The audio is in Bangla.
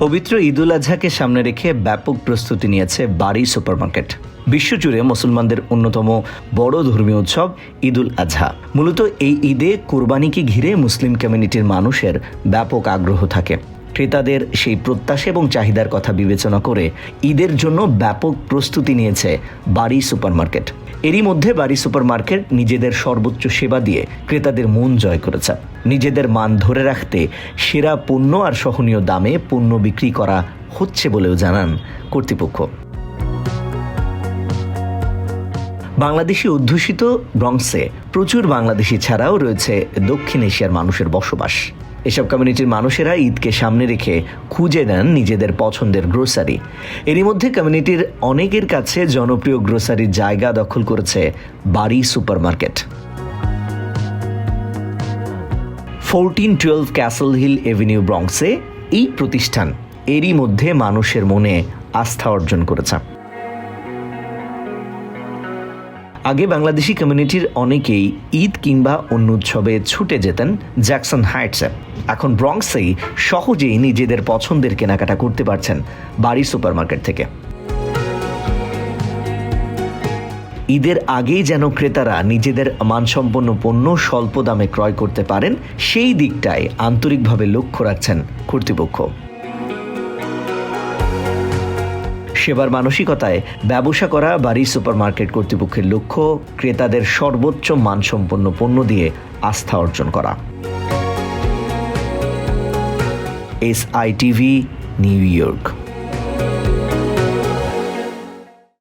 পবিত্র ঈদুল আজহাকে সামনে রেখে ব্যাপক প্রস্তুতি নিয়েছে বাড়ি সুপারমার্কেট। বিশ্বজুড়ে মুসলমানদের অন্যতম বড় ধর্মীয় উৎসব ঈদুল আজহা। মূলত এই ঈদে কোরবানিকে ঘিরে মুসলিম কমিউনিটির মানুষের ব্যাপক আগ্রহ থাকে। ক্রেতাদের সেই প্রত্যাশা এবং চাহিদার কথা বিবেচনা করে ঈদের জন্য ব্যাপক প্রস্তুতি নিয়েছে বাড়ি সুপারমার্কেট। এরই মধ্যে বাড়ি সুপারমার্কেট নিজেদের সর্বোচ্চ সেবা দিয়ে ক্রেতাদের মন জয় করেছে। নিজেদের মান ধরে রাখতে সেরা পণ্য আর সহনীয় দামে পণ্য বিক্রি করা হচ্ছে বলেও জানান কর্তৃপক্ষ। বাংলাদেশি অধ্যুষিত ব্রংসে প্রচুর বাংলাদেশি ছাড়াও রয়েছে দক্ষিণ এশিয়ার মানুষের বসবাস। এসব কমিউনিটির মানুষেরা ঈদকে সামনে রেখে খুঁজে নেন নিজেদের পছন্দের গ্রোসারি এরই মধ্যে কমিউনিটির অনেকের কাছে জনপ্রিয় গ্রোসারির জায়গা দখল করেছে বাড়ি supermarket. Fourteen twelve castle hill avenue ব্রংসে এই প্রতিষ্ঠান এরই মধ্যে মানুষের মনে আস্থা অর্জন করেছে। আগে বাংলাদেশি কমিউনিটির অনেকেই ঈদ কিংবা অন্য উৎসবে ছুটে যেতেন জ্যাকসন হাইটসে এখন ব্রংসেই সহজেই নিজেদের পছন্দের কেনাকাটা করতে পারছেন বাড়ি সুপারমার্কেট থেকে। ঈদের আগেই যেন ক্রেতারা নিজেদের মানসম্পন্ন পণ্য স্বল্প দামে ক্রয় করতে পারেন, সেই দিকটায় আন্তরিকভাবে লক্ষ্য রাখছেন কর্তৃপক্ষ। সেবার মানসিকতায় ব্যবসা করা বাড়ি সুপারমার্কেট কর্তৃপক্ষের লক্ষ্য ক্রেতাদের সর্বোচ্চ মানসম্পন্ন পণ্য দিয়ে আস্থা অর্জন করা। S I TV, New York.